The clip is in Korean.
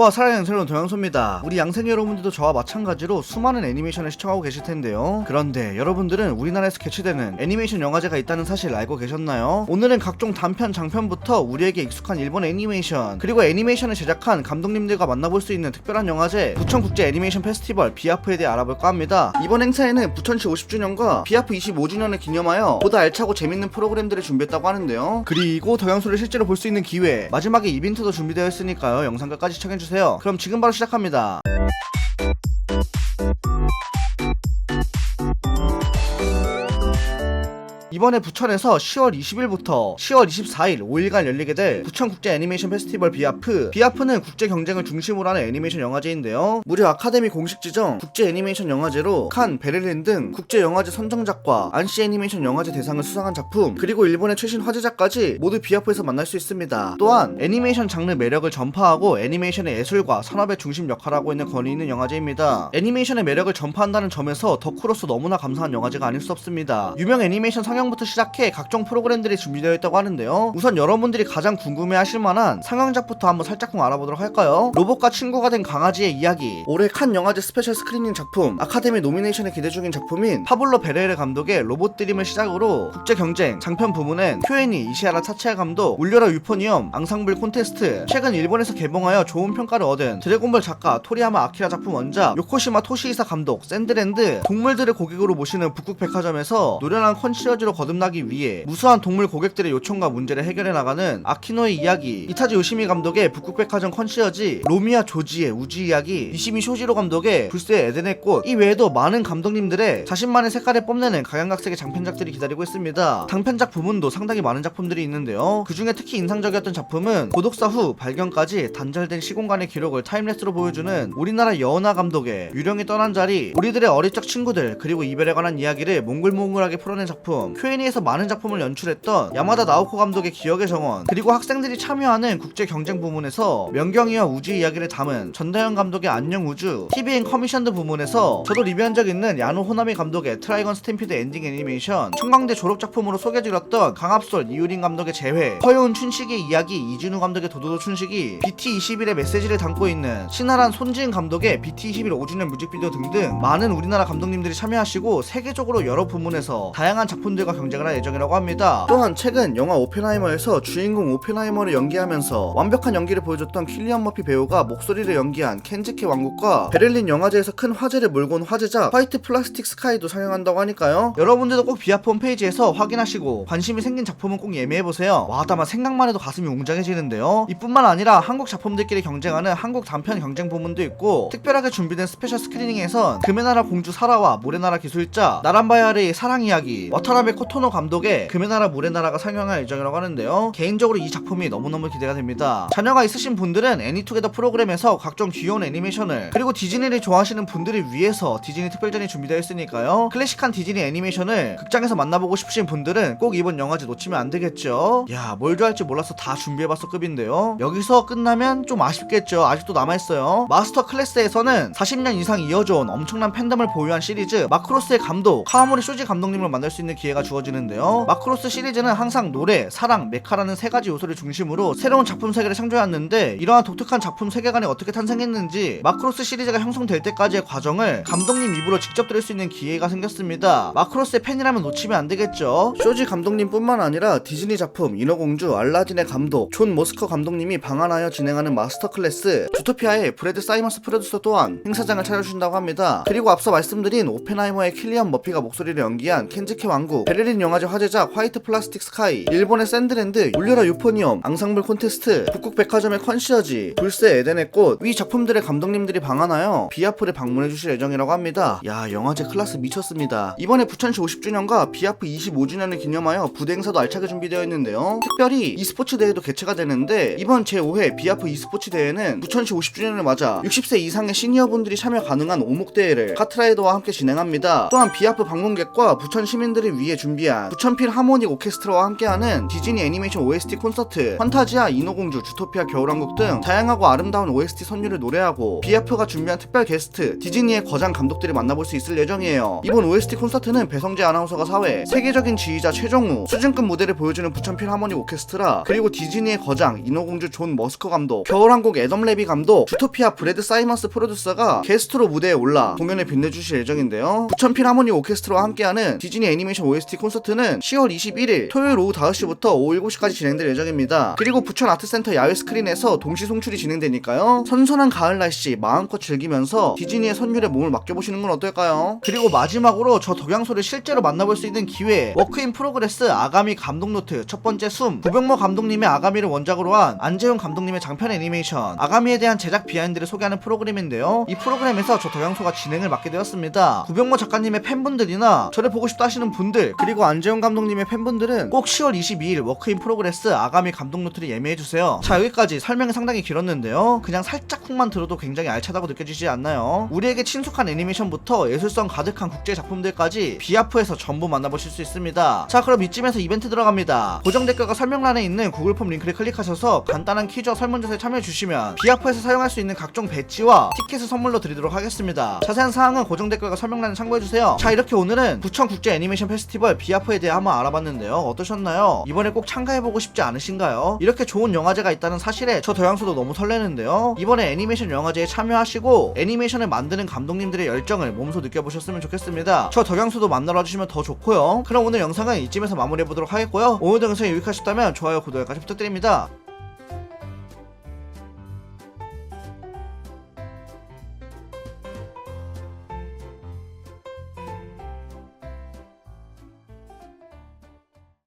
와 사랑하는 새로운 동양소입니다. 우리 양생 여러분들도 저와 마찬가지로 수많은 애니메이션을 시청하고 계실 텐데요. 그런데 여러분들은 우리나라에서 개최되는 애니메이션 영화제가 있다는 사실 알고 계셨나요? 오늘은 각종 단편 장편부터 우리에게 익숙한 일본 애니메이션 그리고 애니메이션을 제작한 감독님들과 만나볼 수 있는 특별한 영화제 부천국제 애니메이션 페스티벌 비아프에 대해 알아볼까 합니다. 이번 행사에는 부천시 50주년과 비아프 25주년을 기념하여 보다 알차고 재밌는 프로그램들을 준비했다고 하는데요. 그리고 동양소를 실제로 볼 수 있는 기회 마지막에 이벤트도 준비되어 있으니까요. 영상 끝까지 시청해주세요 그럼 지금 바로 시작합니다 이번에 부천에서 10월 20일부터 10월 24일 5일간 열리게 될 부천국제 애니메이션 페스티벌 비아프. 비아프는 국제 경쟁을 중심으로 하는 애니메이션 영화제인데요. 무려 아카데미 공식 지정 국제 애니메이션 영화제로 칸, 베를린 등 국제 영화제 선정작과 안시 애니메이션 영화제 대상을 수상한 작품 그리고 일본의 최신 화제작까지 모두 비아프에서 만날 수 있습니다. 또한 애니메이션 장르 매력을 전파하고 애니메이션의 예술과 산업의 중심 역할을 하고 있는 권위 있는 영화제입니다. 애니메이션의 매력을 전파한다는 점에서 덕후로서 너무나 감사한 영화제가 아닐 수 없습니다. 유명 애니메이션 상영 부터 시작해 각종 프로그램들이 준비되어 있다고 하는데요. 우선 여러분들이 가장 궁금해하실 만한 상영작부터 한번 살짝쿵 알아보도록 할까요? 로봇과 친구가 된 강아지의 이야기. 올해 칸 영화제 스페셜 스크리닝 작품, 아카데미 노미네이션에 기대 중인 작품인 파블로 베레르 감독의 로봇 드림을 시작으로 국제 경쟁 장편 부문엔 큐엔이 이시아라 차치아 감독, 울려라 유포니엄, 앙상블 콘테스트, 최근 일본에서 개봉하여 좋은 평가를 얻은 드래곤볼 작가 토리야마 아키라 작품 원작, 요코시마 토시이사 감독, 샌드랜드, 동물들을 고객으로 모시는 북극 백화점에서 노련한 컨시어지로 거듭나기 위해 무수한 동물 고객들의 요청과 문제를 해결해 나가는 아키노의 이야기, 이타지 요시미 감독의 북극 백화점 컨시어지, 로미아 조지의 우주 이야기, 이시미 쇼지로 감독의 불스의 에덴의 꽃, 이 외에도 많은 감독님들의 자신만의 색깔을 뽐내는 각양각색의 장편작들이 기다리고 있습니다. 단편작 부문도 상당히 많은 작품들이 있는데요. 그 중에 특히 인상적이었던 작품은 고독사 후 발견까지 단절된 시공간의 기록을 타임레스로 보여주는 우리나라 여은하 감독의 유령이 떠난 자리, 우리들의 어릴 적 친구들, 그리고 이별에 관한 이야기를 몽글몽글하게 풀어낸 작품, Q&A에서 많은 작품을 연출했던 야마다 나오코 감독의 기억의 정원, 그리고 학생들이 참여하는 국제 경쟁 부문에서 명경이와 우주 이야기를 담은 전다현 감독의 안녕 우주, TVN 커미션드 부문에서 저도 리뷰한 적 있는 야노 호나미 감독의 트라이건 스탬피드 엔딩 애니메이션, 청강대 졸업 작품으로 소개해드렸던 강압솔 이유린 감독의 재회, 허여운 춘식의 이야기 이진우 감독의 도도도 춘식이 BT21의 메시지를 담고 있는 신하란 손지은 감독의 BT21 5주년 뮤직비디오 등등 많은 우리나라 감독님들이 참여하시고 세계적으로 여러 부문에서 다양한 작품들과 경쟁을 할 예정이라고 합니다. 또한 최근 영화 오펜하이머에서 주인공 오펜하이머를 연기하면서 완벽한 연기를 보여줬던 킬리안 머피 배우가 목소리를 연기한 켄즈키 왕국과 베를린 영화제에서 큰 화제를 몰고 온 화제작 화이트 플라스틱 스카이도 상영한다고 하니까요. 여러분들도 꼭 비아프 홈페이지에서 확인하시고 관심이 생긴 작품은 꼭 예매해보세요. 와, 다만 생각만 해도 가슴이 웅장해지는데요. 이뿐만 아니라 한국 작품들끼리 경쟁하는 한국 단편 경쟁 부문도 있고 특별하게 준비된 스페셜 스크리닝에선 금의 나라 공주 사라와 모래 나라 기술자 나란바야르의 사랑 이야기 와타나베 코토노 감독의 금의 나라 모래 나라가 상영할 예정이라고 하는데요. 개인적으로 이 작품이 너무너무 기대가 됩니다. 자녀가 있으신 분들은 애니투게더 프로그램에서 각종 귀여운 애니메이션을 그리고 디즈니를 좋아하시는 분들을 위해서 디즈니 특별전이 준비되어 있으니까요. 클래식한 디즈니 애니메이션을 극장에서 만나보고 싶으신 분들은 꼭 이번 영화제 놓치면 안 되겠죠. 야, 뭘 좋아할지 몰라서 다 준비해봤어 급인데요. 여기서 끝나면 좀 아쉽겠죠. 아직도 남아있어요. 마스터 클래스에서는 40년 이상 이어져온 엄청난 팬덤을 보유한 시리즈 마크로스의 감독 카와모리 쇼지 감독님을 만날 수 있는 기회가 주어지는데요. 마크로스 시리즈는 항상 노래, 사랑, 메카라는 세 가지 요소를 중심으로 새로운 작품 세계를 창조해왔는데 이러한 독특한 작품 세계관이 어떻게 탄생했는지 마크로스 시리즈가 형성될 때까지의 과정을 감독님 입으로 직접 들을 수 있는 기회가 생겼습니다. 마크로스의 팬이라면 놓치면 안 되겠죠. 쇼지 감독님뿐만 아니라 디즈니 작품 인어공주, 알라딘의 감독 존 모스커 감독님이 방한하여 진행하는 마스터 클래스 주토피아의 브래드 사이먼스 프로듀서 또한 행사장을 찾아주신다고 합니다. 그리고 앞서 말씀드린 오펜하이머의 킬리안 머피가 목소리를 연기한 켄즈키 왕국, 베를린 영화제 화제작 화이트 플라스틱 스카이, 일본의 샌드랜드, 울려라 유포니엄, 앙상블 콘테스트, 북극 백화점의 컨시어지, 불새 에덴의 꽃, 위 작품들의 감독님들이 방한하여 비아프를 방문해 주실 예정이라고 합니다. 야, 영화제 클래스 미쳤습니다. 이번에 부천시 50주년과 비아프 25주년을 기념하여 부대 행사도 알차게 준비되어 있는데요. 특별히 e스포츠 대회도 개최가 되는데 이번 제5회 비아프 e스포츠 대회는 부천시 50주년을 맞아 60세 이상의 시니어분들이 참여 가능한 오목 대회를 카트라이더와 함께 진행합니다. 또한 비아프 방문객과 부천 시민들을 위해 준비 준비한 부천필 하모닉 오케스트라와 함께하는 디즈니 애니메이션 OST 콘서트 판타지아 인어공주 주토피아 겨울왕국 등 다양하고 아름다운 OST 선율을 노래하고 비아프가 준비한 특별 게스트 디즈니의 거장 감독들이 만나볼 수 있을 예정이에요. 이번 OST 콘서트는 배성재 아나운서가 사회 세계적인 지휘자 최정우 수준급 무대를 보여주는 부천필 하모닉 오케스트라 그리고 디즈니의 거장 인어공주 존 머스커 감독 겨울왕국 애덤 레비 감독 주토피아 브래드 사이먼스 프로듀서가 게스트로 무대에 올라 공연을 빛내주실 예정인데요. 부천필 하모닉 오케스트라와 함께하는 디즈니 애니메이션 OST 콘서트는 10월 21일 토요일 오후 5시부터 오후 7시까지 진행될 예정입니다. 그리고 부천 아트센터 야외 스크린에서 동시 송출이 진행되니까요. 선선한 가을 날씨 마음껏 즐기면서 디즈니의 선율에 몸을 맡겨보시는 건 어떨까요? 그리고 마지막으로 저 덕양소를 실제로 만나볼 수 있는 기회 워크인 프로그레스 아가미 감독 노트 첫 번째 숨. 고병모 감독님의 아가미를 원작으로 한 안재용 감독님의 장편 애니메이션. 아가미에 대한 제작 비하인드를 소개하는 프로그램인데요. 이 프로그램에서 저 덕양소가 진행을 맡게 되었습니다. 구병모 작가님의 팬분들이나 저를 보고 싶다 하시는 분들 그리고 안재용 감독님의 팬분들은 꼭 10월 22일 워크인 프로그레스 아가미 감독 노트를 예매해주세요. 자 여기까지 설명이 상당히 길었는데요. 그냥 살짝 훅만 들어도 굉장히 알차다고 느껴지지 않나요? 우리에게 친숙한 애니메이션부터 예술성 가득한 국제 작품들까지 비아프에서 전부 만나보실 수 있습니다. 자 그럼 이쯤에서 이벤트 들어갑니다. 고정 댓글과 설명란에 있는 구글 폼 링크를 클릭하셔서 간단한 퀴즈와 설문조사에 참여해주시면 비아프에서 사용할 수 있는 각종 배지와 티켓을 선물로 드리도록 하겠습니다. 자세한 사항은 고정 댓글과 설명란에 참고해주세요. 자 이렇게 오늘은 부천 국제 애니메이션 페스티벌 비아프에 대해 한번 알아봤는데요. 어떠셨나요? 이번에 꼭 참가해보고 싶지 않으신가요? 이렇게 좋은 영화제가 있다는 사실에 저 더양수도 너무 설레는데요. 이번에 애니메이션 영화제에 참여하시고 애니메이션을 만드는 감독님들의 열정을 몸소 느껴보셨으면 좋겠습니다. 저 덕양수도 만나러 와주시면 더 좋고요. 그럼 오늘 영상은 이쯤에서 마무리해보도록 하겠고요. 오늘 영상이 유익하셨다면 좋아요 구독 까지 부탁드립니다